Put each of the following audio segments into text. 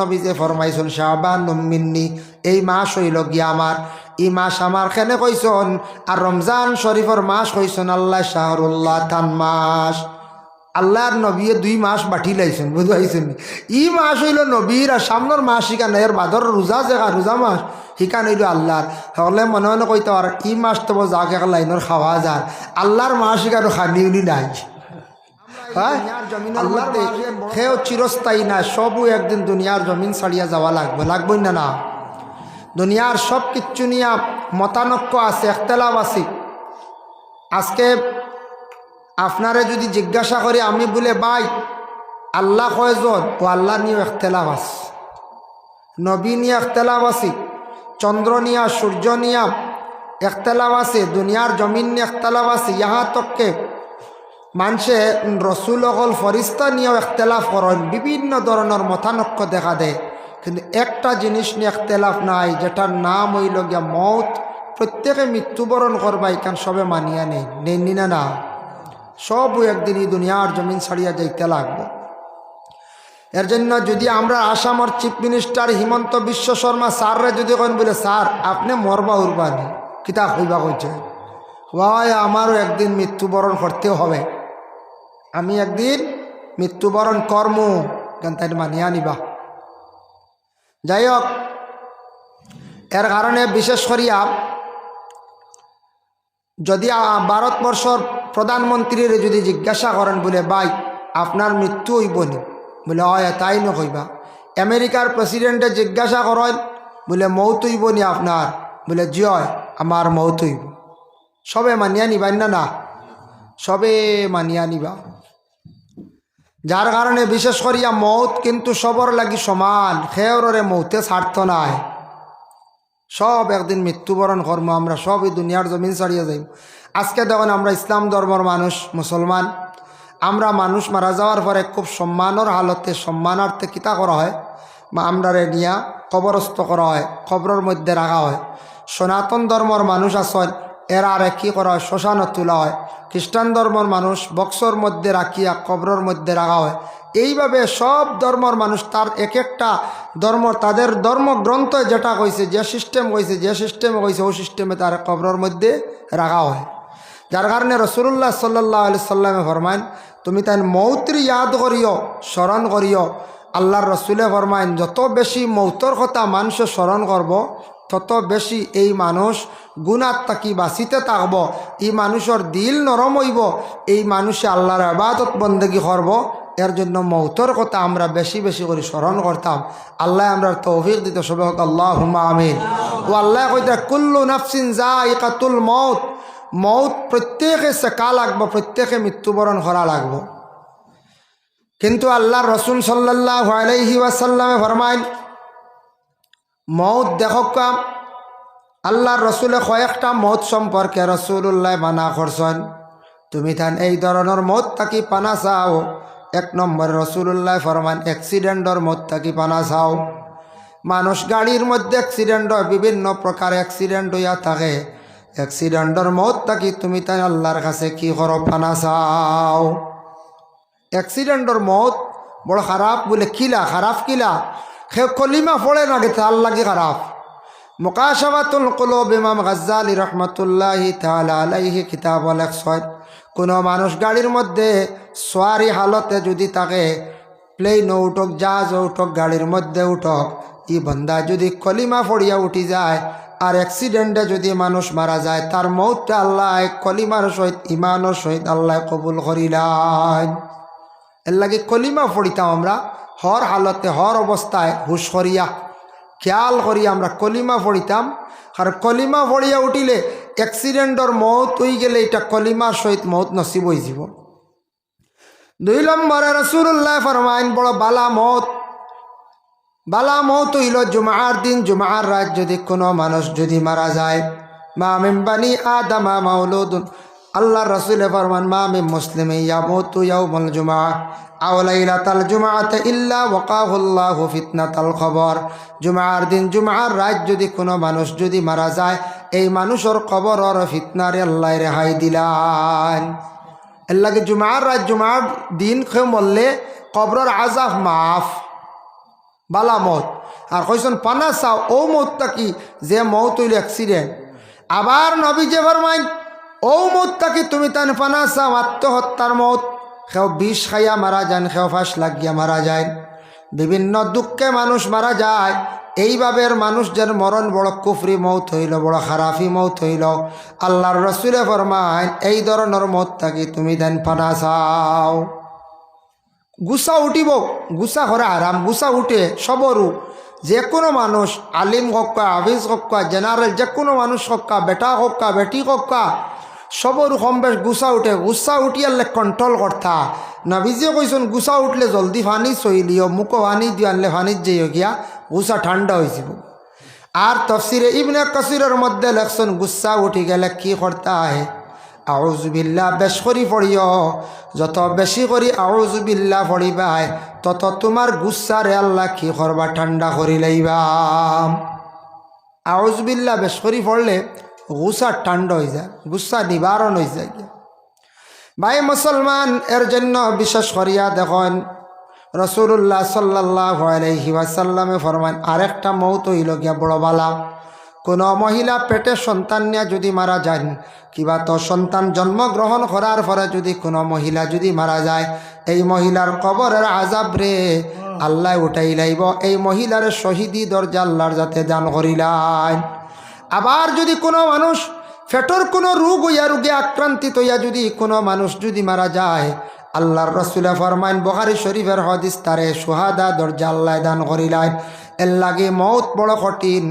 নবী যে ফরমাইছুন শাহবান মিন্নি, এই মাস হইল গিয়া আমার। এই মাস আমার খেনে কইসন আর রমজান শরীফর মাস কইসন আল্লাহ শাহরুল্লাহ তান মাস। আল্লাহর নবীয়ে দুই মাস বাটি লাইছেন, বুঝাইছেন ই মাস হইল নবীর আর সামনের মাস শিকান এর বাদর রোজা জেগা রোজা মাস শিকান হইল আল্লাহর। হলে মনে মনে কইতে আর ই মাস তো যাকে লাইনের খাওয়া যার আল্লাহর মাস শিকার খানি উনি নাই। হ্যাঁ? আল্লাহতে সেও চিরস্থায়ী না সবও একদিন দুনিয়ার জমিন ছাড়িয়া যাওয়া লাগবে লাগবই না না। দুনিয়ার সব কিচ্ছু নিয়ে মতানক্য আছে একতলাপ আছে। আজকে আপনারে যদি জিজ্ঞাসা করি আমি বলে বাই আল্লাহ কয়জন? ও আল্লাহ নিয়ে একতলাপ আছে। নবী নিয়ে একতলাপ আছে চন্দ্র নিয়া সূর্য নিয়া একতলাপ আছে দুনিয়ার জমিন নিয়ে একতলাপ আছে ইহা তককে মানুষে রসুল অকল ফরিস্তা নিয়েও একতলাফ করেন বিভিন্ন ধরনের মতানক্য দেখা দেয় কিন্তু একটা জিনিস নিয়ে একতলাফ নাই যেটার নাম হইল গিয়া মত প্রত্যেকে মৃত্যুবরণ করবা এখান সবে মানিয়া নেই নেননি না না সবও একদিন এই দুনিয়ার জমিন ছাড়িয়া যাইতে লাগবো। এর জন্য যদি আমরা আসামর চিফ মিনিস্টার হিমন্ত বিশ্ব শর্মা স্যাররে যদি কেন বলে, স্যার, আপনি মরবা উরবানি কিতা হইবা কইছে। ওয়াই আমারও একদিন মৃত্যুবরণ করতে হবে। আমি একদিন মৃত্যুবরণ কর্ম তাই মানিয়া নিবা যাই হোক এর কারণে বিশেষ করিয়া যদি ভারতবর্ষর প্রধানমন্ত্রীর যদি জিজ্ঞাসা করেন বলে, ভাই, আপনার মৃত্যু হইব নি? বলে, হয়, তাই ন হইবা আমেরিকার প্রেসিডেন্টে জিজ্ঞাসা করেন বলে, মৌত হইব নি আপনার? বলে জয় আমার মৌত হইব। সবে মানিয়া নিবাই না না? সবে মানিয়া নিবা যার কারণে বিশেষ করিয়া মৌত কিন্তু সবর লাগি সমান খেয়রে মৌতে স্বার্থ নাই। সব একদিন মৃত্যুবরণ কর্ম, আমরা সব এই দুনিয়ার জমিন ছাড়িয়ে যাই আজকে দেখুন আমরা ইসলাম ধর্মর মানুষ, মুসলমান। আমরা মানুষ মারা যাওয়ার পরে খুব সম্মানের হালতে, সম্মানার্থে কিতা করা হয়? বা আমরা নিয়া কবরস্থ করা হয়, কবরের মধ্যে রাখা হয়। সনাতন ধর্মর মানুষ আসন এরা আর কী করা হয়? শ্মশানত তোলা হয়। খ্রিস্টান ধর্মর মানুষ বক্সর মধ্যে রাখিয়া কবরের মধ্যে রাখা হয়। এইভাবে সব ধর্মর মানুষ তার এক একটা ধর্ম, তাদের ধর্মগ্রন্থ যেটা কইছে, যে সিস্টেম কইছে, যে সিস্টেমে কইছে, ওই সিস্টেমে তার কবরের মধ্যে রাখা হয়। যার কারণে রসুল্লাহ সাল্লাহ সাল্লামে ফরমাইন তুমি তাই মৌত্রি ইয়াদ করিও, স্মরণ করিও। আল্লাহর রসুলে ফরমাইন যত বেশি মৌতর কথা মানুষ স্মরণ করব তত বেশি এই মানুষ গুণাত তাকি বাঁচিতে থাকব। এই মানুষের দিল নরম হইব। এই মানুষে আল্লাহর আবাদত বন্দেগী করব। এর জন্য মৌতর কথা আমরা বেশি বেশি করে স্মরণ করতাম। আল্লাহ আমরা তৌফিক দিতে সবে হোক। আল্লাহ হুমা আমিন। ও আল্লাহ কইতে, কুল্লু নাফসিন যা ইকাতুল মৌত মৌত প্রত্যেকে শেখা লাগবো, প্রত্যেকে মৃত্যুবরণ করা লাগবো। কিন্তু আল্লাহ রসুল সাল্লাহ আলাইহি ওয়াসাল্লামে ফরমাইন মৌত দেখক আল্লাহর রসুলে কয়েকটা মত সম্পর্কে রসুল্লাহ মানা করছেন। তুমি থান এই ধরনের মত থাকি পানা চাও। এক নম্বর রসুল্লাহ ফরমান অ্যাক্সিডেন্টর মত থাকি পানা চাও। মানুষ গাড়ির মধ্যে অ্যাক্সিডেন্ট হয়, বিভিন্ন প্রকার অ্যাক্সিডেন্ট হইয়া থাকে। অ্যাক্সিডেন্টর মত থাকি তুমি তাই আল্লাহর কাছে কি করো পানা চাও। অ্যাক্সিডেন্টর মত বড় খারাপ বলে, কিলা, খারাপ কিলা? সে কলিমা পড়ে না গেছে, আল্লাহ খারাপ। মোকাশাবাতুল কলব, ইমাম গাজ্জালি রহমতুল্লাহি তাআলা আলাইহি কিতাব লেখছেন, কোনো মানুষ গাড়ির মধ্যে সোয়ারি হালতে যদি তাকে প্লেন উঠক, জাহাজ উঠক, গাড়ির মধ্যে উঠক ই বন্দা যদি কলিমা ফড়িয়া উঠি যায়, আর অ্যাক্সিডেন্টে যদি মানুষ মারা যায়, তার মৌতটা আল্লাহ কলিমার সহিত ইমানের সহিত আল্লাহ কবুল করিলাম এর লাগে কলিমা পড়িতাম আমরা হর হালতে হর অবস্থায় হুশ করিয়া, খেয়াল করি আমরা কলিমা পড়িতাম। আর কলিমা পড়িয়া উঠিলে অ্যাক্সিডেন্টর মৌত হয়ে গেলে এটা কলিমার সহিত মৌত নসিব হয়ে যাব। দুই নম্বরে রসুল্লাহ ফরমাইন, বড় বালা মত। বালা মৌত হইল জুমার দিন, জুমার রাত যদি কোনো মানুষ যদি মারা যায়। মা মেম্বানি আদামা মাউলুদুন। আল্লাহ রসুলে ফরমান, মা মিম মুসলিম ইয়ামুতু ইয়াউমুল জুমা আও লাইলাতাল জুমাআতে ইল্লা ওয়াকাহুল্লাহু ফিতনাতাল খবর। জুমার দিন জুমার রাত যদি কোনো মানুষ যদি মারা যায়, এই মানুষের কবরর ফিতনারে আল্লাহ রেহাই দিলান। লাগে জুমার রাত জুমার দিন খে মরলে কবরর আজাব মাফ, বালা মত। আর কইসন পানা চাও, ও মতটা কি? যে মত হইল অ্যাক্সিডেন্ট আবার নবী যে ফরমাইন ও মতটা কি তুমি তান চাও আত্মহত্যার মত। সেও বিষ খাইয়া মারা যান, সেও ফাঁস লাগিয়া মারা যায়। বিভিন্ন দুঃখে মানুষ মারা যায়। এইভাবে মানুষদের মরণ বড় কুফরি মৌত হইল বড় খারাফি মৌত হইল আল্লাহর রসুলে ফরমাইন এই ধরনের মত থাকি তুমি দেন পানা চাও। গুসা উঠিব গুসা করা আরাম গুসা উঠে সবরু যে কোনো মানুষ, আলিম হক্কা হাফিজ হক্কা জেনারেল যে কোনো মানুষ হক্কা বেটা হক্কা বেটি হক্কা সবরু বেশ গুসা উঠে গুসা উঠিয়ালে কন্ট্রোল করতা নবীজিও কইসন গুসা উঠলে জলদি ফানি চইলিও মুখো ফানি দিয়ে আনলে ফানিত যাইও গিয়া গুসা ঠান্ডা হয়েছিল আর তফসিরে ইবনে কসিরের মধ্যে লেখছেন গুসা উঠি গেলে কি করতে আহে? আউজুবিল্লা বেশ করি পড়িও যত বেশি করি আউজুবিল্লা পড়িবাই তত তোমার গুসারে আল্লাহ কি করবা ঠান্ডা করি লাইবা। আউজবিল্লা বেশ করি পড়লে গুসা ঠান্ডা হয়ে যায় গুসা নিবারণ হয়ে যায় ভাই মুসলমান এর জন্য বিশেষ করিয়া দেখেন রসুল্লাহ সাল্লাহ আলহি ওয়াসাল্লামে ফরমান আরেকটা মৌত হইল গিয়া বড় বালা কোনো মহিলা, পেটে সন্তান নিয়ে যদি মারা যান কিবা তো সন্তান জন্মগ্রহণ করার পরে যদি কোনো মহিলা যদি মারা যায়, এই মহিলার কবরের আজাব রে আল্লাহ উঠাই লাইব, এই মহিলার শহীদি দরজা আল্লাহর যাতে দান করিলাই আবার যদি কোনো মানুষ ফেটর কোনো রোগ হইয়া রোগে আক্রান্তিত হইয়া যদি কোনো মানুষ যদি মারা যায়, আল্লাহর রসুলে ফরমাইন বহারি শরীফের হদিস, তারে সুহাদা দরজা আল্লাহ দান করিলাইন এর লাগে মৌত বড় কঠিন।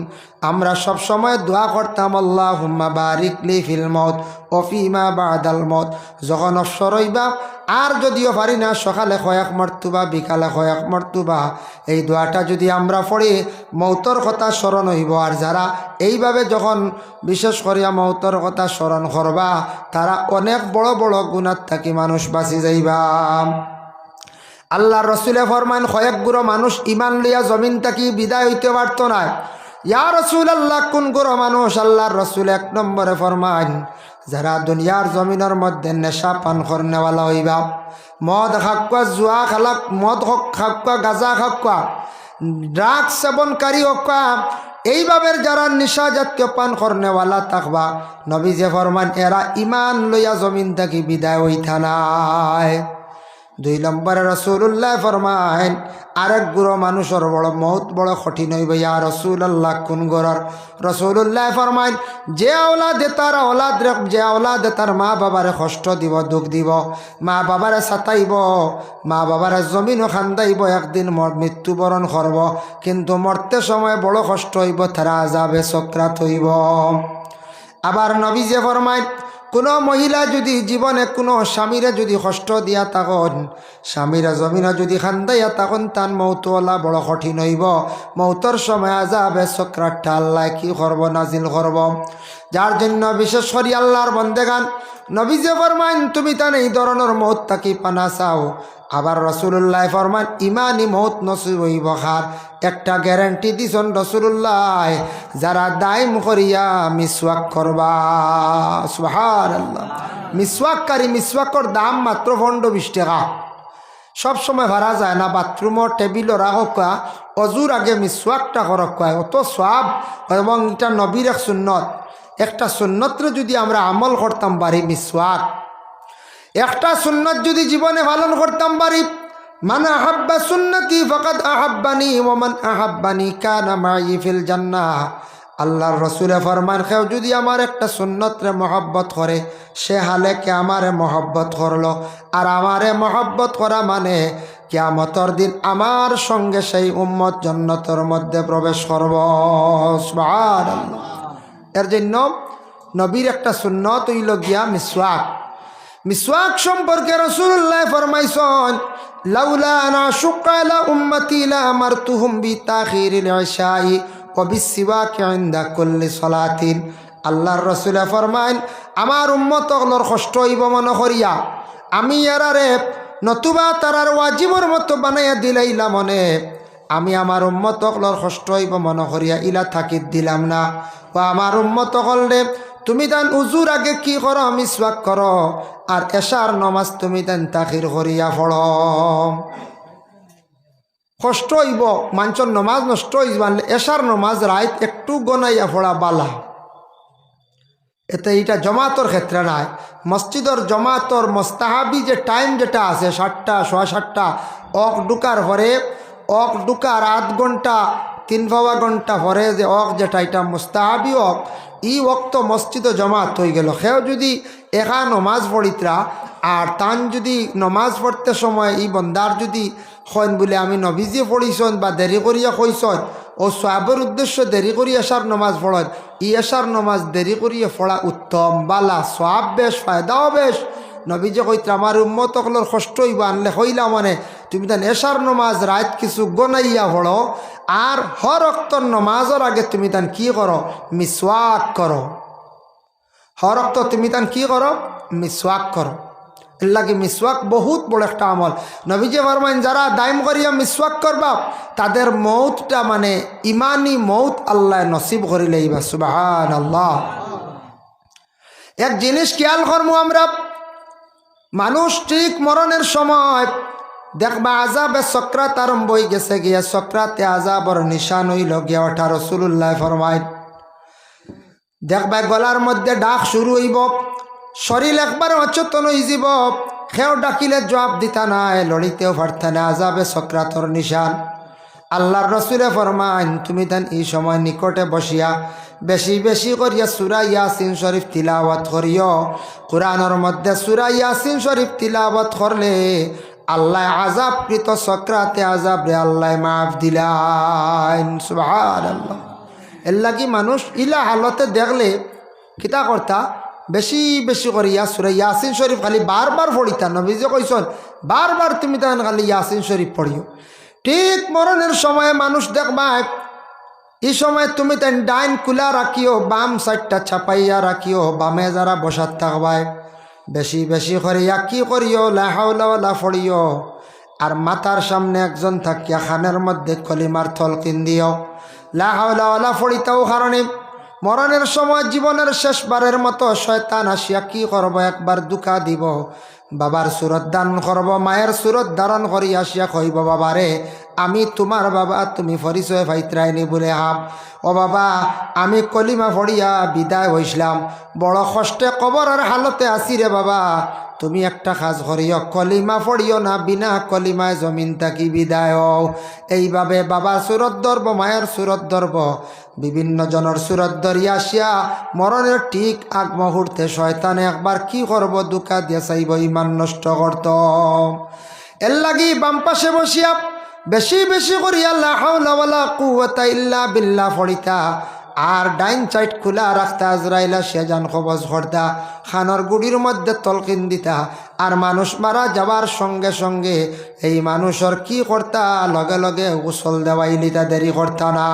আমরা সব সময় দোয়া করতাম আল্লাহ হুম্মা বারিকলি ফিল মত অফিমা বাদাল মত যখন অশ্বর হইবা আর যদিও পারি না, সকালে কয়েক মর্তুবা, বিকালে কয়েক মর্তুবা। এই দোয়াটা যদি আমরা পড়ি, মৌতর কথা স্মরণ হইব। আর যারা এইভাবে যখন বিশেষ করিয়া মৌতর কথা স্মরণ করবা, তারা অনেক বড় বড় গুণাত থাকি মানুষ বাঁচি যাইবা। আল্লাহ রসুলে ফরমান কয়েক গুড়ো মানুষ ইমান লইয়া জমিন থাকি বিদায় হইতে পারত না। ইয়া রসুল আল্লাহ কোন গুড়ো মানুষ আল্লাহর রসুল এক নম্বরে ফরমান যারা দুনিয়ার জমিনের মধ্যে নেশা পান করেওয়ালা হইবা, মদ খাকুয়া জুয়া খালাক, মদ খাকুয়া গাজা খাকুয়া ড্রাগ সেবনকারী হকা এইভাবে যারা নিশা জাতীয় পান করেওয়ালা থাকবা নবী জে ফরমান, এরা ইমান লইয়া জমিন থাকি বিদায় হইতা নাই। দুই নম্বরে রসুল্লাহ ফরমাইন আরেক গুড়ো মানুষের বড় মৌত বড় কঠিন হইব। ইয়া রসুল আল্লাহ কোন গড়র? রসুল্লাহ ফরমাইন যে আওলাদে তার আওলাদ যে আওলাদে তার মা বাবারে কষ্ট দিব, দুঃখ দিব, মা বাবারে সাতাইব মা বাবারে জমিন খান্দাইব, একদিন মৃত্যুবরণ করব, কিন্তু মরতে সময় বড় কষ্ট হইব তারা যাবে চক্রাত হইব। আবার নবী যে ফরমাইন কোনো মহিলা যদি জীবনে কোনো স্বামীরে যদি কষ্ট দিয়া তখন স্বামীরা জমিনা যদি খান্দাইয়া তখন তান মৌতলা বড় কঠিন হইব। মৌতর সময় আজাবে চক্রাটা আল্লাহ কি করব নাজিল করব যার জন্য বিশেষ করি আল্লাহর বন্দেগান। নবী যে ফরমাইন, তুমি তান এই ধরনের মৌত তাকি পানা চাও। আবার রসুল্লাহ ফরমান ইমানি মৌত নসিব একটা গ্যারান্টি দিছন রসুল্লাহ যারা দায় করিয়া মিসওয়াক করবা। সুহার আল্লাহ মিসওয়াককারী মিসওয়াকর দাম মাত্র পনেরো বিশ টাকা। সব সময় ভাড়া যায় না বাথরুমর টেবিলর রাখা অজুর আগে মিসওয়াকটা করক অত সব এবং এটা নবীর এক সুন্নত। একটা সুন্নতরে যদি আমরা আমল করতাম পারি মিসওয়াক। একটা সুন্নত যদি জীবনে পালন করতাম পারি মান আহাব্বা সুন্নতি ফকাত আহাব্বানি ওমান আহাব্বানি কানা মাই ফিল জান্নাহ। আল্লাহর রসুলে ফরমান খেও যদি আমার একটা সুন্নতরে মহব্বত করে, সে হালে কে আমারে মহব্বত করল। আর আমারে মহব্বত করা মানে কেয়ামতর দিন আমার সঙ্গে সেই উম্মত জন্নতর মধ্যে প্রবেশ করব। সুবহানাল্লাহ। এর জন্য নবীর একটা সুন্নত হইল গিয়া মিসওয়াক। মিসওয়াক সম্পর্কে রসুল্লাহ ফরমাইছন আল্লাহর রসুলে ফরমাইন, আমার উম্মত হলর কষ্ট হইব মনে করিয়া। আমি এরারে নতুবা তারার ওয়াজিবর মতো বানাইয়া দিলাইলা মনে আমি আমার উম্মত হলর কষ্ট হইব, মনে করিয়া ইলা থাকি দিলাম না। ও আমার উম্মত হলরে তুমি তান উজুর আগে কি করো মিসওয়াক করো আর এশার নমাজ তুমি তান তাখির করিয়া পড়ো কষ্ট হইব মাঞ্চর নমাজ নষ্ট হইব এশার নমাজ রাইত একটু গনাইয়া ফোড়া বালা। এতে এটা জমাতর ক্ষেত্রে নাই। মসজিদর জমাতর মস্তাহাবি যে টাইম যেটা আছে, সাতটা সোয়া সাতটা, অক ডুকার পরে অক ডুকার আধ ঘণ্টা তিন পাওয়া ঘণ্টা পরে যে অক যেটা এটা মুস্তাহাবি অক। ই অক্ত মসজিদ জমাত হয়ে গেল। সেও যদি একা নমাজ পড়িতরা আর তান যদি নমাজ পড়তে সময় ই বন্দার যদি হন বলে, আমি নবীজি পড়িছন বা দেরি করিয়া কইসন ও সাহেবের উদ্দেশ্য দেরি করি আসার নমাজ পড়ন ই আসার নমাজ দেরি করিয়া পড়া উত্তম। বালা সব বেশ ফায়দাও বেশ নবীজে কইত্রা আমার উম্মত সকলের কষ্ট হইব, আনলে হইলা মানে তুমি তান এশার নমাজ রাত কিছু গনাইয়া পড়ো, আর হর অক্তর নমাজের আগে তুমি তান কি করো? মিসওয়াক করো। হর অক্ত তুমি তান কি করো? মিসওয়াক করো। এল্লাগে মিসওয়াক বহুত বড় একটা আমল। নবীজি ফরমাইন, যারা দাইম করিয়া মিসওয়াক করবা, তাদের মৌতটা মানে ইমানি মৌত আল্লাহ নসিব করিলে ইবা সুবাহান আল্লাহ এক জিনিস খেয়াল করব আমরা মানুষ ঠিক মরণের সময় দেখবা আজাবে সক্রাত আরম্ভ হয়ে গেছে গিয়া, সক্রাতে আজাবর নিশান হইল গিয়া, ওঠা রসুল্লাহ ফরমাই দেখবা গলার মধ্যে ডাক শুরু হইব, শরীর একবার অচেতন হয়ে যাব সেও ডাকিলে জবাব দিতা নাই, লড়িতেও পারতা না আজাবে সক্রাতর নিশান। আল্লাহর রসুলে ফরমাইন তুমি তান এই সময় নিকটে বসিয়া বেশি বেশি করিয়া সুরা ইয়াসিন শরীফ তিলাওয়াত করিও। কোরআনের মধ্যে সুরা ইয়াসিন শরীফ তিলাওয়াত করলে আল্লাহ আজাবকৃত সক্রাতে আজাব রে আল্লাহ মাফ দিলাইন সুবহান আল্লাহ এর লাগি মানুষ ইলা হালতে দেখলে কিতা কর্তা? বেশি বেশি করিয়া সুরা ইয়াসিন শরীফ খালি বারবার পড়িতা। নবীজে কইসন, বারবার তুমি তান খালি ইয়াসিন শরীফ পড়িও। ঠিক মরণের সময় মানুষ দেখবা এই সময় তুমি তেন ডাইন কুলা রাখিও, বাম সাইডটা ছাপাইয়া রাখিও, বামে যারা বসাত থাকবাই বেশি বেশি করিয়া কি করিও লাহাউলা ফড়িও আর মাথার সামনে একজন থাকিয়া খানের মধ্যে কলিমার থলকিন দিও। লাহাউলা ফড়িতাও কারণে মরণের সময় জীবনের শেষবারের মতো শয়তান আসিয়া কি করব, একবার দুঃখা দিব। বাবার সুরত দান করব, মায়ের সুরত ধারণ করি আসিয়া কইব, বাবারে আমি তোমার বাবা, তুমি পরিচয় ভাইত্রাইনি বলে হাব ও বাবা, আমি কলিমা ফড়িয়া বিদায় হইছিলাম বড় কষ্টে কবরের হালতে আসি রে বাবা। তুমি একটা কাজ করিও, কলিমা ফড়িও না, বিনা কলিমায় জমিন থাকি বিদায় হও। এইভাবে বাবা সুরত ধরব মায়ের সুরত ধরব বিভিন্ন জনের সুরত ধরিয়া আসিয়া মরণের ঠিক আগ মুহূর্তে শয়তানে একবার কি করব, দুকা দিয়ে চাইব ইমান নষ্ট করত। এর লাগি বাম পাশে বসিয়া বেশি বেশি করিয়া লাহাউলা কুয়াতা ইল্লা বিল্লা ফড়িতা আর ডাইন সাইড খোলা রাখতা আজরাইলা সে যান খবজ করতা খানর গুড়ির মধ্যে তলকিন দিতা। আর মানুষ মারা যাবার সঙ্গে সঙ্গে এই মানুষের কি করতা? লগে লগে গোসল দেওয়াইলিতা দেরি করতা না।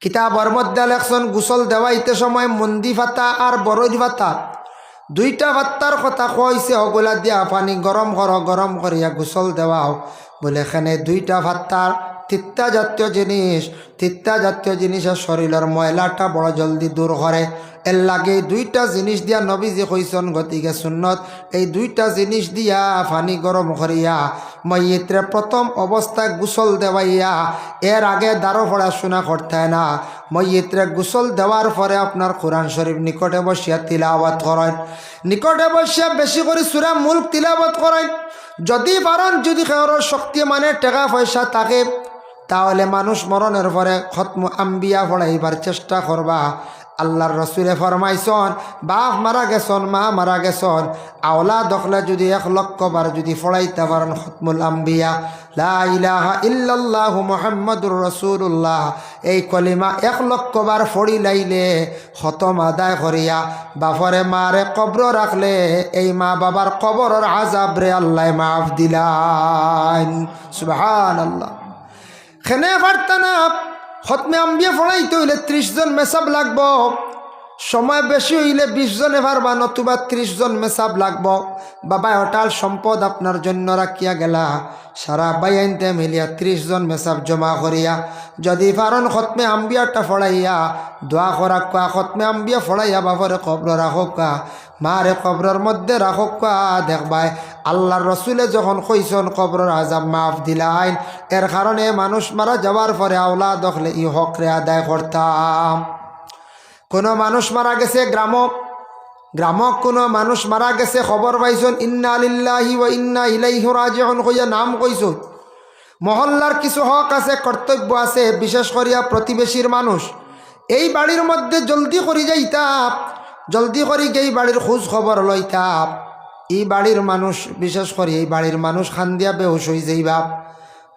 কিতাবর মধ্যে লেখছন, গোসল দেওয়াইতে সময় মন্দি ফাতা আর বরজ ভাতা। দুইটা বাত্তার কথা কইছে হগুলা দিয়া পানি গরম কর গরম করিয়া গোসল দেওয়াও বলে এখানে দুইটা ভাত্তার তিত্তা জাতীয় জিনিস, তিত্তা জাতীয় জিনিসের শরীরের ময়লাটা বড় জলদি দূর করে এর লাগে দুইটা জিনিস দিয়া নবীজি কইসন, গতিকে সুন্নত, এই দুইটা জিনিস দিয়া পানি গরম করিয়া মইত্রে প্রথম অবস্থায় গোসল দেওয়াইয়া, এর আগে দারো পড়াশোনা করতে না। মইত্রে গোসল দেওয়ার পরে আপনার কোরআন শরীফ নিকটে বসিয়া তিলাবাত করেন। নিকটে বসিয়া বেশি করে সুরা মুল্ক তিলাবাত করেন। যদি পারেন, যদি কারোর শক্তি মানে টাকা পয়সা থাকে তাহলে মানুষ মরণের পরে খতম আম্বিয়া পড়াইবার চেষ্টা করবা। আল্লাহর রসুলে ফরমাইছন, বাপ মারা গেছন, মা মারা গেছন আওলা দখলে যদি এক লক্ষ বার যদি ফড়াইতে পারেন খতমুল আম্বিয়া। লা ইলাহা ইল্লাল্লাহু মুহাম্মাদুর রাসূলুল্লাহ। এই কলিমা এক লক্ষ বার ফড়ি লাইলে খতম আদায় করিয়া বাপরে মারে কবর রাখলে এই মা বাবার কবরের আজাবরে আল্লাহ মাফ দিলাইন সুবহানাল্লাহ। খেনে পারতা না খতমে আম্বিয়া ফড়াইতে হইলে ত্রিশ জন মেসাব লাগব। সময় বেশি হইলে বিশ জনে পারবা নতুবা ত্রিশ জন মেসাব লাগব। বাবা হটাল সম্পদ আপনার জন্য রাখিয়া গেলা। সারা বাইনতে মিলিয়া ত্রিশ জন মেসাব জমা করিয়া, যদি পারন খতমে আম্বিয়াটা ফড়াইয়া, দোয়া করা খতমে আম্বিয়া ফড়াইয়া বাবরে কবর রাখো কোয়া। মারে কবরের মধ্যে রাখক দেখবাই আল্লাহর রসুলে যখন কইসন কবরের আজাব মাফ দিলাইন, এর কারণে মানুষ মারা যাওয়ার পরে আওলা দখলে ই হকরে আদায় করতাম। কোনো মানুষ মারা গেছে গ্রামক গ্রামক কোনো মানুষ মারা গেছে খবর পাইছন, ইন্না আলিল্লাহি ও ইন্না ইলাইহি রাজিউন কইয়া নাম কইছন। মহল্লার কিছু হক আছে, কর্তব্য আছে, বিশেষ করিয়া প্রতিবেশীর মানুষ। এই বাড়ির মধ্যে জলদি করি যাইতাপ জলদি করি গিয়ে বাড়ির খোঁজ খবর লইতাপ এই বাড়ির মানুষ, বিশেষ করে এই বাড়ির মানুষ খান দিয়া বেহুশ হয়ে যাই বাপ।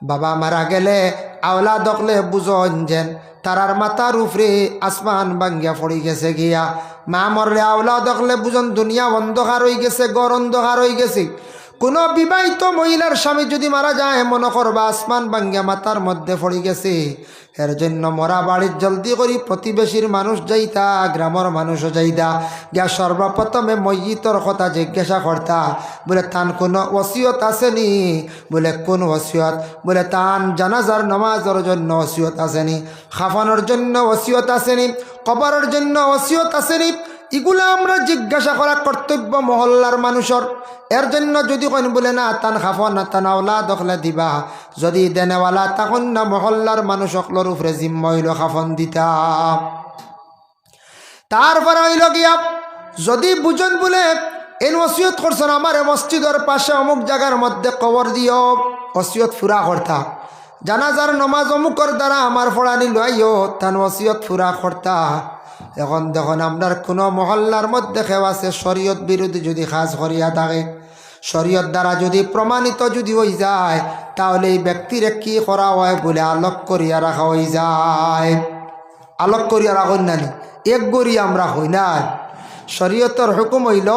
বাবা মারা গেলে আওলা দখলে বুঝন যেন তারার মাথার উপরে আসমান বাঙ্গিয়া পড়ি গেছে গিয়া। মা মরলে আওলা দখলে বুঝন দুনিয়া অন্ধকার হয়ে গেছে গড় অন্ধকার হয়ে গেছে। কোনো বিবাহিত মহিলার স্বামী যদি মারা যায়, মনে করবা আসমান বাঙ্গিয়া মাথার মধ্যে পড়ি গেছে। এর জন্য মরা বাড়ির জলদি করি প্রতিবেশীর মানুষ যাইতা, গ্রামের মানুষও যাইতা। গিয়া সর্বপ্রথমে মসজিদর কথা জিজ্ঞাসা করতা, বলে, তান কোনো ওসিয়ত আসেনি? বলে, কোন ওসিয়ত? বলে, তান জানাজার নমাজের জন্য ওসিয়ত আসেনি, খাফানোর জন্য ওসিয়ত আসেনি, কবরের জন্য ওসিয়ত আসেনি এগুলো আমরা জিজ্ঞাসা করা কর্তব্য মহল্লার মানুষের। এর জন্য যদি কোন বলে, না, তান খাফন না, তান দখলে দিবা। যদি দেনেওয়ালা তখন না মহল্লার মানুষ সকলের উপরে জিম্ম হইল খাফন দিতা। তারপরে হইল গিয়া, যদি বুঝন বলে এই ওসিয়ত করছেন আমার মসজিদের পাশে অমুক জায়গার মধ্যে কবর দিও, ওসিয়ত ফুরা করতা। জানাজার নমাজ অমুকর দ্বারা আমার ফড়ানি লইও, তান ওসিয়ত ফুরা করতা। এখন দেখুন আপনার কোনো মহল্লার মধ্যে কেউ আছে, শরীয়ত বিরোধী যদি খাস করিয়া থাকে, শরীয়ত দ্বারা যদি প্রমাণিত যদি হয়ে যায়, তাহলে এই ব্যক্তিরে কি করা হয় বলে আলোক করিয়া রাখা হয়ে যায়। আলোক করিয়া রাখুন নানি এক গড়ি আমরা হই না শরীয়তর হুকুম হইল,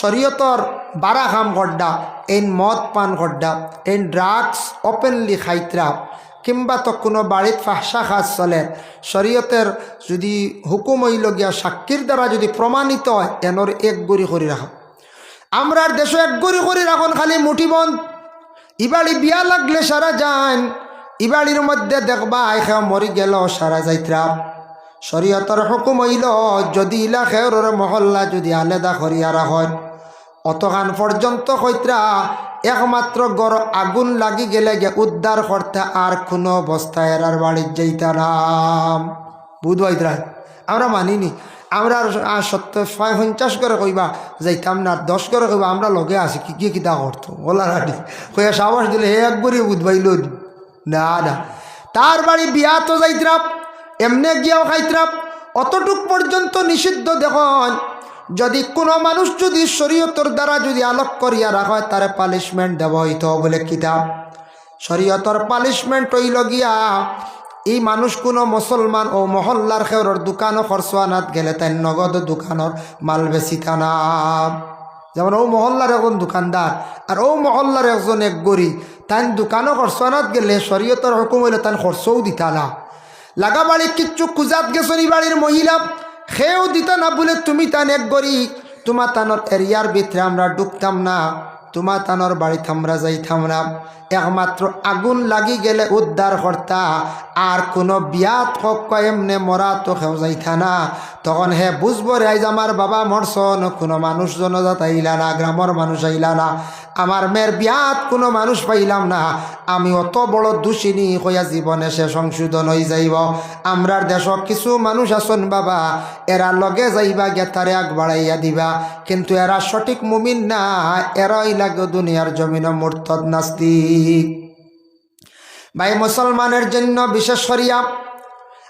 শরীয়তর বারা খাম গড্ডা এই মদ পান গড্ডা এই ড্রাগস ওপেনলি খাইত্রা কিংবা তো কোনো বাড়িত ফাঁসা খাস চলে। শরীয়তের যদি হুকুম হইল গিয়া সাক্ষীর দ্বারা যদি প্রমাণিত হয় এনর এক গড়ি করে রাখা আমরার দেশে এক গড়ি করে রাখুন খালি মুঠিবন্ধ ইবাড়ি বিয়া লাগলে সারা যান ইবাড়ির মধ্যে দেখবা এখে মরি গেল সারা যাইত্রা শরীয়তর হুকুম হইল, যদি ইলা খেয়র মহল্লা যদি আলাদা করিয়া রাখেন অতখান পর্যন্ত কইত্রা একমাত্র গড় আগুন লাগি গেলে গে উদ্ধার করতে আর কোনো অবস্থায় এরার বাড়ির যাইতা নাম বুধ বাইতরা আমরা মানিনি। আমরা আর সত্য ছয় পঞ্চাশ করে কইবা যাইতাম না দশ করে কইবা, আমরা লগে আছি, কি কি কিতা করতো ওলার হাটি কইয়া সাবাস দিলে, হে একবারই বুধ বুধবাইল না না। তার বাড়ি বিয়া তো যাইত্রাপ এমনে গিয়াও খাইত্রাপ অতটুক পর্যন্ত নিষিদ্ধ দেখুন। যদি কোনো মানুষ যদি শরীয়তর দ্বারা যদি আলোক করিয়া রাখা হয় তার পানিশমেন্ট দেব হইতো বলে কিতাব শরীয়তর পানিশমেন্ট হইল গিয়া, এই মানুষ কোনো মুসলমান ও মহল্লার খেওর দোকানও খরচোয়ানাত গেলে তাই নগদ দোকানের মাল বেশি থানা যেমন ও মহল্লার একজন দোকানদার আর ও মহল্লার একজন এক গরি, তাই দোকানও খরচোয়ানাত গেলে শরীয়তর হুকুম হইলে তাই খরচও দিতা না। লাগা বাড়ি কিচ্ছু কুজাত গেছনি বাড়ির মহিলা খেয়েও দিতা না বলে তুমি তান এক গরি। তোমার তানোর এরিয়ার ভিতরে আমরা ডুবতাম না। তোমার তানোর বাড়িতে আমরা যাইতাম না। একমাত্র আগুন লাগি গেলে উদ্ধার কর্তা। আর কোনো বিয়াত হোক এমনে মরা তো খেও যাইতা না। তখন হে বুঝব রে আমার বাবা মরছন কোনো মানুষ জনজাত আইলা না গ্রামের মানুষ আইলা না। আমার মেয়ের বিয়াত কোনো মানুষ পাইলাম না। আমি অত বড় দোষিনী হইয়া জীবনে সে সংশোধন হয়ে যাইব। আমরার দেশ কিছু মানুষ আসন বাবা। এরা লগে যাইবা, গেতারে আগ বাড়াইয়া দিবা। কিন্তু এরা সঠিক মুমিন না। এরাই লাগে দুনিয়ার জমিন মূর্তদ নাস্তিক। ভাই, মুসলমানের জন্য বিশেষ করিয়া,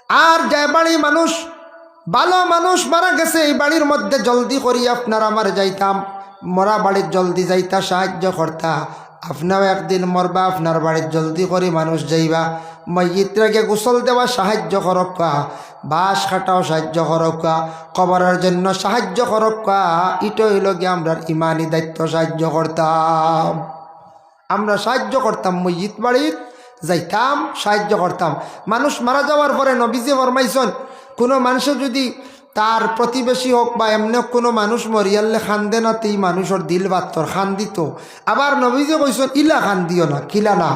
আর যে বাড়ি মানুষ, ভালো মানুষ মারা গেছে, এই বাড়ির মধ্যে জলদি করি আপনার আমার যাইতাম। মরা বাড়ির জলদি যাইতা, সাহায্য করতা। আপনাও একদিন মরবা, আপনার বাড়ির জলদি করে মানুষ যাইবা। মসজিদটাকে গোসল দেওয়া, সাহায্য করক্কা। বাঁশ কাটাও, সাহায্য করক্কা। কবরের জন্য সাহায্য করক্কা। ইটো হইল গিয়ে আমরা ইমানি দায়িত্ব সাহায্য করতাম। আমরা সাহায্য করতাম মসজিদ বাড়ির, যাইতাম, সাহায্য করতাম। মানুষ মারা যাওয়ার পরে নবীজি ফরমাইছন, কোনো মানুষের যদি তার প্রতিবেশী হোক বা এমনি কোনো মানুষ মরিয়াল্লে খান্দে না তেই মানুষের দিল বাত্তর খান দিত আবার নবীজে কইসন, ইলা খান দিও না, কিলা না।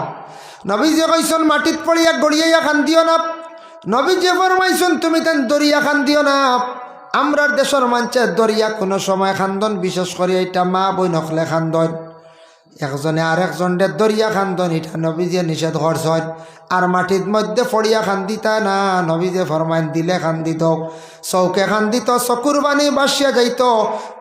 নবীজে কইসন, মাটিত পড়িয়া গড়িয়াইয়া খান দিও না। নবীজি ফরমাইছন তুমি তেন দরিয়া খান দিও না। আমরার দেশের মানুষের দরিয়া কোনো সময় খান্দন, বিশেষ করে এটা মা বই নখলে খান্দন। একজনে আর একজনের দরিয়া খান্দন এটা নবীজে নিষেধ করছেন। আর মাটির মধ্যে ফড়িয়া খান্দিতা না, নবীজে ফরমাইন দিলে খান্দিত চৌকে খান্দিত চকুর পানি বাসিয়া যাইত।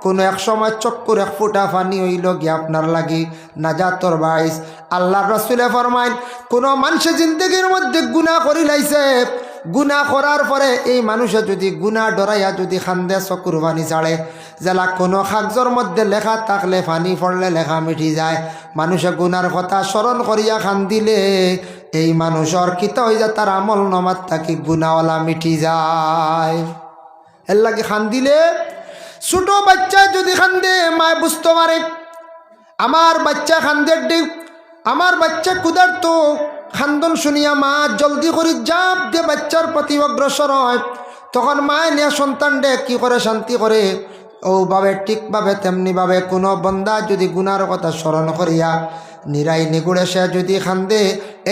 কোনো এক সময় চক্কুর এক ফুটা পানি হইল গিয়ে আপনার লাগি নাজাতর বাইস আল্লাহ রসুলে ফরমাইন, কোনো মানুষে জিন্দগির মধ্যে গুণা করি লাইছে গুণা করার পরে এই মানুষে যদি গুণা ডরাইয়া যদি খান্দে চকুর পানি ছাড়ে জেলা কোনো কাগজর মধ্যে লেখা থাকলে পানি পড়লে লেখা মিঠি যায়। মানুষে গুনার কথা স্মরণ করিয়া খান্দিলে। এই মানুষের কিতা হয়ে যায় তার আমল নমাত থাকি গুনাওয়ালা মিঠি যায়। এর লাগে খান্দিলে। ছোট বাচ্চা যদি খান্দে, মায় বুঝতে পারে আমার বাচ্চা খান্দের ডিপ আমার বাচ্চা ক্ষুধার্ত খান্দন শুনিয়া মা জলদি করে জাপ দিয়ে বাচ্চার প্রতি অগ্রসর হয়। তখন মায় নিয়ে সন্তান ডে কী করে শান্তি করে? ও ভাবে ঠিকভাবে তেমনিভাবে কোনো বন্দা যদি গুনার কথা স্মরণ করিয়া নিরাই নিগুড়ে সে যদি খান্দে,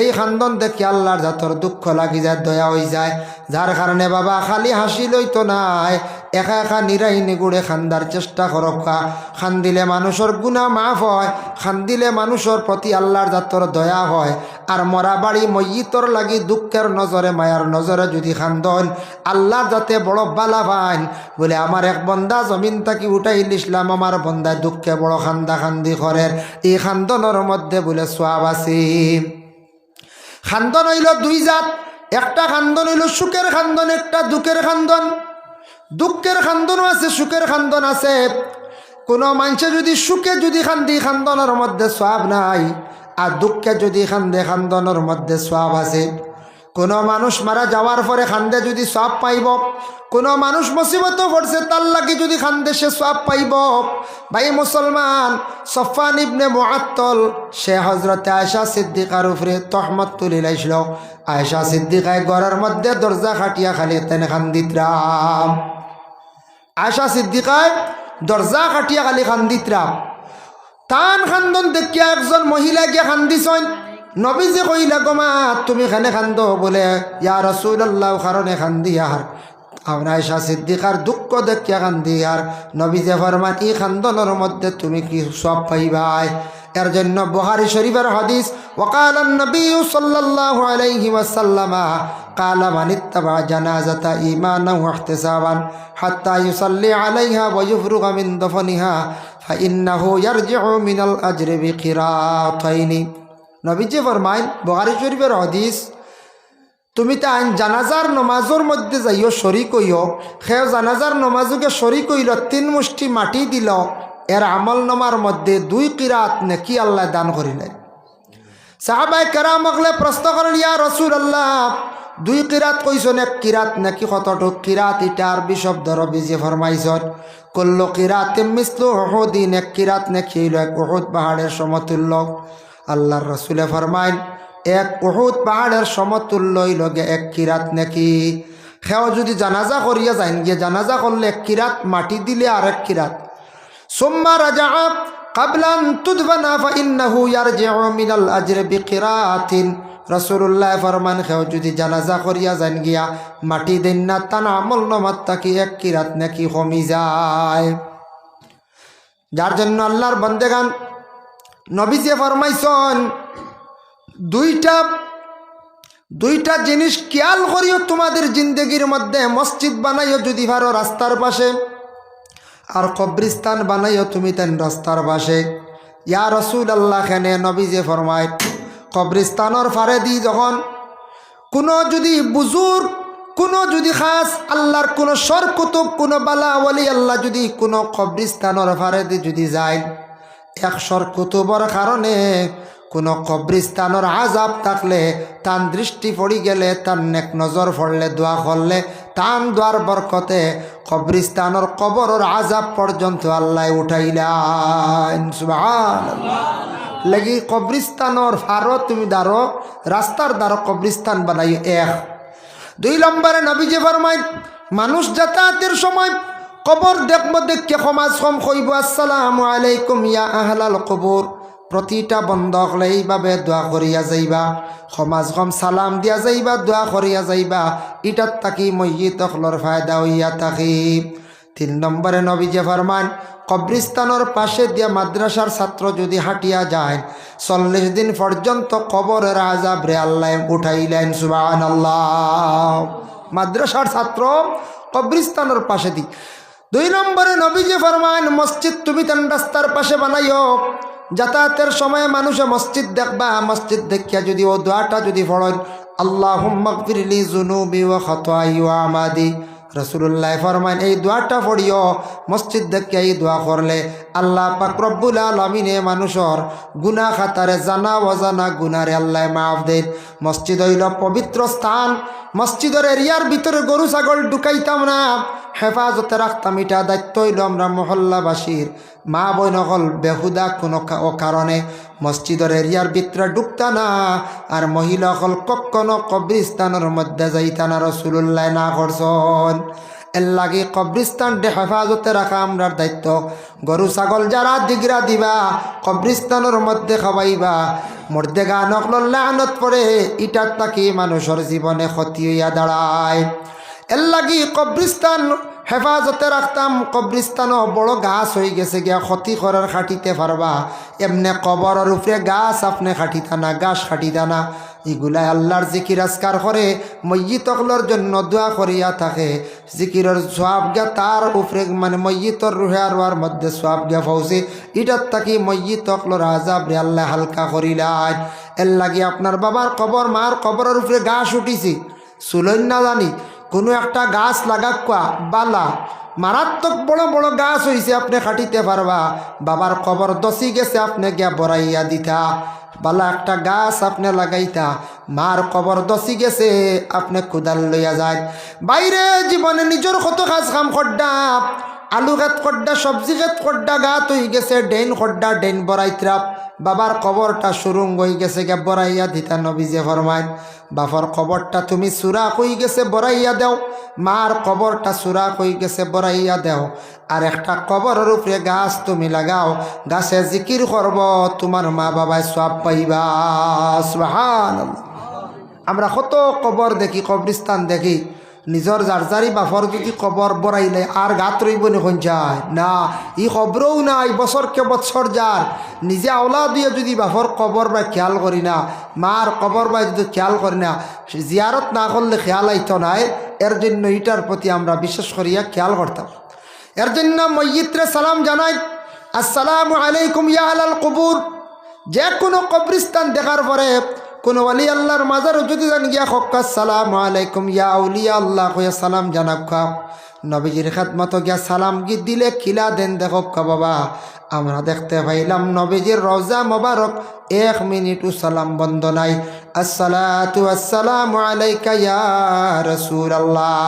এই খান্দন দেখি আল্লাহর জাতর দুঃখ লাগি যায়, দয়া হয়ে যায়। যার কারণে বাবা খালি হাসি লইতো নাই। একা একা নিরাই নিগুড়ে খান্দার চেষ্টা করকা খান্দিলে মানুষের গুণা মাফ হয়, খান্দিলে মানুষের প্রতি আল্লাহর জাতর দয়া হয়। আর মরা বাড়ি ময়িতর লাগি দুঃখের নজরে মায়ার নজরে যদি খান্দন, আল্লাহ যাতে বড় বালা পান বলে আমার এক বন্দা জমিন থাকি উঠাই ইসলাম আমার বন্দায় দুঃখে বড় খান্দা খান্দি করের এই খান্দনের মধ্যে বলে সোয়াব আছে। খান্দন হইল দুই জাত, একটা খান্দন হইল সুখের খান্দন, একটা দুঃখের খান্দন। দুঃখের খান্দনও আছে, সুখের খান্দন আছে। কোনো মানুষে যদি সুখে যদি খান্দি, খান্দনের মধ্যে সোয়াব নাই। আর দুঃখে যদি খান্দে, খান্দনের মধ্যে সোয়াব আছে। কোনো মানুষ মারা যাওয়ার পরে খান্দে যদি সব পাইব। কোনো মানুষ মুসিবত পড়ছে তার লাগি যদি খান্দে সে সব পাইব। ভাই মুসলমান সফান ইবনে মুআত্তল, সে হজরতে আয়সা সিদ্দিকার উপরে তহমত তুলি লাইছিল আয়সা সিদ্দিকায় ঘরের মধ্যে দরজা খাটিয়া খালি তেন খান্দিতরাম আশা সিদ্দিকায় দরজা কাটিয়া খালি খান্দিতরা। তান খান্দন দেখিয়া একজন মহিলা গিয়া খান্দিছন নবীজি কইলা গমা তুমি খানে খান্দ? বলে, ইয়া রসুল্লাহ কারণে খান্দি আর। আমরা আয়সা সিদ্দিকার দুঃখ দেখিয়া খান্দি আর। নবীজে ফরমান ই খান্দনের মধ্যে তুমি কি সব পাইবাই? এর জন্য বহারি শরীফের হাদিস ওকাল নবী সাল্লাহ আলাইহি ওয়াসাল্লামা قال من اتبع جنازة إيمانا واحتسابا حتى يصلي عليها ويفرغ من دفنها فإنه يرجع من الأجر بقراطين নবীজি ফরমাইন বহারি শরীফের হদিস তুমি তাই জানাজার নমাজের মধ্যে যাইও শরিক হইও সেও জানাজার নমাজকে শরিক হইল তিন মুষ্টি মাটি দিল এর আমল নমার মধ্যে দুই কিরাত নেকি আল্লাহ দান করিলেন সাহাবাই কেরাম মকলে প্রশ্ন করেন ইয়া রসুল আল্লাহ দুই কিরাত কইসন এক কিরাত নাকি কতটুক কিরাত ইটা আরবি শব্দ রবিজে ফরমাইছন। কল্লো কিরাত মিসলু ওহদিন এক কিরাত নাকি এক ওহুদ পাহাড়ের সমতুল্য। আল্লাহর রসুলে ফরমাইন, এক ওহুদ পাহাড়ের সমতুল্য লগে এক কিরাত নাকি। সেও যদি জানাজা করিয়া যাইন গিয়ে জানাজা করলে এক কিরাত, মাটি দিলে আর এক কিরাত। সোম্মা রাজা, কাবলান তুদবানা ফাইন্নাহু ইয়ারজিউ মিনাল আজরি বিকিরাতিন। রসুল্লাহ ফরমান খেও যদি জানাজা করিয়া যান গিয়া, মাটি দেন না তান আমল নমাত তাকি এক কিরাত নাকি কমি যায়। যার জন্য আল্লাহর বন্দেগান নবীজে ফরমাইছন, দুইটা দুইটা জিনিস খেয়াল করিও তোমাদের জিন্দগির মধ্যে, মসজিদ বানাইও যদি ভারো রাস্তার পাশে, আর কবরিস্তান বানাইও তুমি তেন রাস্তার পাশে। ইয়া রসুল আল্লাহ খানে নবীজে ফরমায় কবরিস্তানোর ফারে দি যখন কোনো যদি বুজুর, কোনো যদি খাস, আল্লাহর কোনো সর কুতুব, কোনো বালা আল্লাহ যদি কোনো কবরিস্তানোর ফারে দি যদি যায় একশর কুতুবর কারণে কোনো কবরিস্তানোর আজাব থাকলে, তান দৃষ্টি পড়ি গেলে তার নেক নজর পড়লে, দোয়া করলে, তান দোয়ার বরকতে কবরিস্তানোর কবরের আজাব পর্যন্ত আল্লাহ উঠাইলেন। লাগি কবরিস্তানোর ফারো তুমি দাঁড়ো রাস্তার দ্বারো কবরিস্তান বানাই এক। দুই নম্বরে নবীজি ফরমাই মানুষ যাতায়াতের সময় কবর দেখব দেখে সমাজ কম কইব, আসসালামু আলাইকুম ইয়া আহলাল কবর প্রতিটা বন্ধ হলে এইভাবে দোয়া করিয়া যাইবা। সমাজ কম সালাম দিয়া যাইবা দোয়া করিয়া যাইবা। তাকি ময়িত হলর ফায়দা হইয়া থাকি। তিন নম্বরে নবী যে ফরমান কবরিস্তানের পাশে দিয়া মাদ্রাসার ছাত্র যদি হাঁটিয়া যায়, চল্লিশ দিন পর্যন্ত কবরের আজাব রে আল্লাহ উঠাইলেন সুবান আল্লাহ মাদ্রাসার ছাত্র কবরিস্তানের পাশে দি। দুই নম্বরে নবী যে ফরমান, মসজিদ তুমি তেন রাস্তার পাশে বানাইও। যাতায়াতের সময় মানুষে মসজিদ দেখবা, মসজিদ দেখিয়া যদি ও দোয়াটা যদি পড়েন আল্লাহ মকফিরলি জুনুবি ও খতাই ও আমাদি। রসুল্লাহ ফরমান এই দোয়াটা পড়িও মসজিদ দেখে এই দোয়া করলে আল্লাহ পাক রব্বুল আলমিনে মানুষের গুনা খাতারে জানা অজানা গুনারে আল্লাহ মাফ দেন। মসজিদ হইল পবিত্র স্থান। মসজিদের এরিয়ার ভিতরে গরু, ছাগল ঢুকাইতাম না। হেফাজতে রাখতাম, এটা দায়িত্ব হইল আমরা মহল্লাবাসীর। মা বই নকল বেহুদা কোনো কারণে মসজিদের এরিয়ার ভিতরে ঢুকতা না। আর মহিলা হল কখনো কবরিস্তানের মধ্যে যাইতা না রসুল্লাহ না করছন। এর লাগে কবরিস্তানটে হেফাজতে রাখা আমরার দায়িত্ব। গরু, ছাগল যারা দিগরা দিবা কবরিস্তানের মধ্যে খাবাইবা মর্দে গা নকল্লা আনত পরে ইটার তাকি মানুষের জীবনে ক্ষতি হইয়া দাঁড়ায়। এর লাগি কবরিস্তান হেফাজতে রাখতাম কবরিস্তানও বড় গাছ হয়ে গেছে গিয়া ক্ষতি করার খাটিতে পারবা। এমনি কবরের উপরে গাছ আপনি খাটিতা না, গাছ খাটিতা না। এগুলা আল্লাহর জিকির আজকার করে, ময়িতকলর জন্য দোয়া করিয়া থাকে। জিকিরর সোয়াব গা তার উপরে মানে ময়িতর রুহে আর মধ্যে সোয়াব গা ফৌসে ইটার থাকি ময়িতকলর আজাব রে আল্লাহ হালকা করিলাই। এর লাগে আপনার বাবার কবর, মার কবরের উপরে গাছ উঠিছি। সুলন না জানি, কোনো একটা গাছ লাগাক বালা। মারাত্মক বড় বড় গাছ হয়েছে আপনি খাটিতে পারবা। বাবার কবর দশি গেছে, আপনি গিয়া বড়াইয়া দিতা। বালা একটা গাছ আপনি লাগাইতা, মার কবর দসি গেছে, আপনি কুদাল লইয়া যায় বাইরে জীবনে নিজের কত কাজ কাম খড্ডা আলু গাত খড্ডা সবজি গাত খড্ডা গাত হয়ে গেছে ডেন খড্ডা ডেন বড়াইত্রা বাবার কবরটা সুরুং হয়ে গেছে গে, বড়াইয়া দিতা নবীজে ফরমায় বাবার কবরটা তুমি সুরা হয়ে গেছে, বড়াইয়া দেও। মার কবরটা সুরা হয়ে গেছে, বড়াইয়া দেও। আর একটা কবরের উপরে গাছ তুমি লাগাও। গাছে জিকির করব, তোমার মা বাবায় সব পাইবা। আমরা কত কবর দেখি কবরিস্তান দেখি। নিজর জারজারি বাফর যদি কবর বড়াইলে আর গাত রইব নিখন যায় না, ই খবরও নাই বছরকে বছর যার নিজে আওলা দিয়ে যদি বাফর কবর বা খেয়াল করি না মার কবর বা যদি খেয়াল করি না জিয়ারত না করলে খেয়াল আইতো নাই এর জন্য এটার প্রতি আমরা বিশেষ করিয়া খেয়াল করতাম এর জন্য মയ്য়িত্রে সালাম জানাই, আসসালামু আলাইকুম ইয়া আলাল কবুর। যে কোনো কবরিস্তান দেখার পরে কোনো আলি আল্লাহর মাজার যদি জান গিয়া খক্কা সালাম আলাইকুম, ইয়া আউলিয়া আল্লাহ কইয়া সালাম জানাক খা। নবীজির খাতমতো গিয়া সালাম গি দিলে কিলা দেন দেখক খা বাবা। আমরা দেখতে পাইলাম নবীজির রওজা মোবারক এক মিনিটও সালাম বন্ধ নাই। আসসালাতু আসসালামু আলাইকা ইয়া রাসূলুল্লাহ।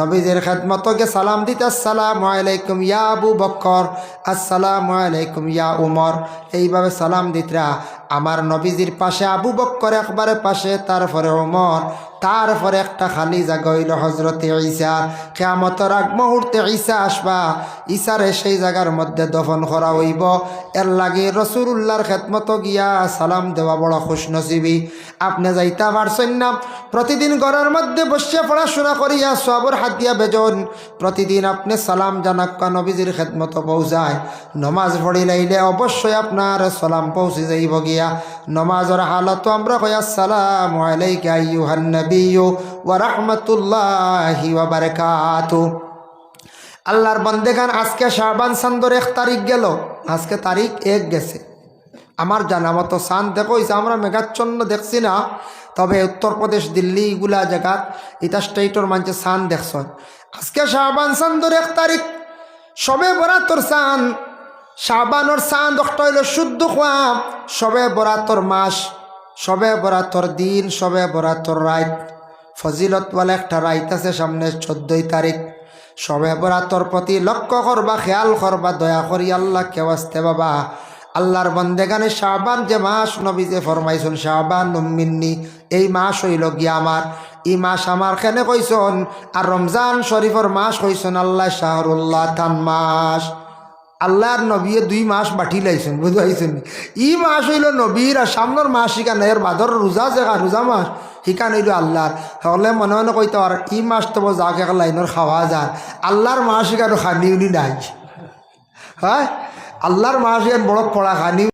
নবীজির খাতমতকে সালাম দিতে আসসালামু আলাইকুম, ইয়া আবু বকর আসসালামু আলাইকুম, ইয়া উমর। এইভাবে সালাম দিতরা। আমার নবীজির পাশে, আবু বক্কর একবারে পাশে, তারপরে ওমর, তারপরে একটা খালি জায়গা হইল হজরতে ঈসা। কেয়ামতর আগ মুহূর্তে ঈসা আসবা, ঈসারে সেই জায়গার মধ্যে দফন করা হইব। এর লাগে রসুল্লাহর খেতমত গিয়া সালাম দেওয়া বড় খুশনসিবি। আপনি যাইতা পারছেন না। প্রতিদিন ঘরের মধ্যে বসে পড়াশোনা করিয়া সবর হাত দিয়া বেজন। প্রতিদিন আপনি সালাম জানাক্কা নবীজির খেদমত পৌঁছায়। নমাজ পড়ি লাইলে অবশ্যই আপনার সালাম পৌঁছে যাইব গিয়া। নমাজের হালত আমরা কই, আসসালাম আলাইকা আইয়ুহান নবিয়্যু ওয়া রাহমাতুল্লাহি ওয়া বারাকাতু। আল্লাহর বন্দেগান, আজকে শাহবান সান্দর এক তারিখ গেল। আজকে তারিখ এক গেছে। আমার জানা মতো সান দেখো আমরা মেঘাচ্ছন্ন দেখছি না, তবে উত্তরপ্রদেশ দিল্লি, এগুলা জায়গাত ইটা স্টেটর মানছে সান দেখছ। আজকে শাহবান সান্দর এক তারিখ, সবে বরাতর সান শাহবানোর সান একটা হইল শুদ্ধ খোয়া। সবে বরাতর মাস, সবে বরাতর দিন, সবে বরাতর রাত। ফজিলত বলে একটা রাইত আছে সামনে চোদ্দই তারিখ। সবে বরাতর প্রতি লক্ষ্য করবা, খেয়াল করবা, দয়া করি আল্লাহ কেউ আসতে বাবা আল্লাহর বন্দেগানে শাহবান যে মাস নবী যে ফরমাইছুন শাহবান নম্মিন্নি এই মাস হইল গিয়া আমার এই মাস আমার কেনে কইসন আর রমজান শরীফর মাস কইসন আল্লাহ শাহরুল্লাহ তান মাস। আল্লাহর নবীয়ে দুই মাস বাটি লাইছেন বুঝতে পাইছেন ই মাস হইল নবীর আর সামনের মাস শিখা এর বাদর রোজা জেগা রোজা মাস শিকান হইল আল্লাহর হলে মনে মনে কইতে আর ই মাস তো যাক এক লাইনের খাওয়া যার আল্লাহর মাস শিকার খানি উনি নাই। হয়? আল্লাহর মাস শিকার বড় কড়া খানি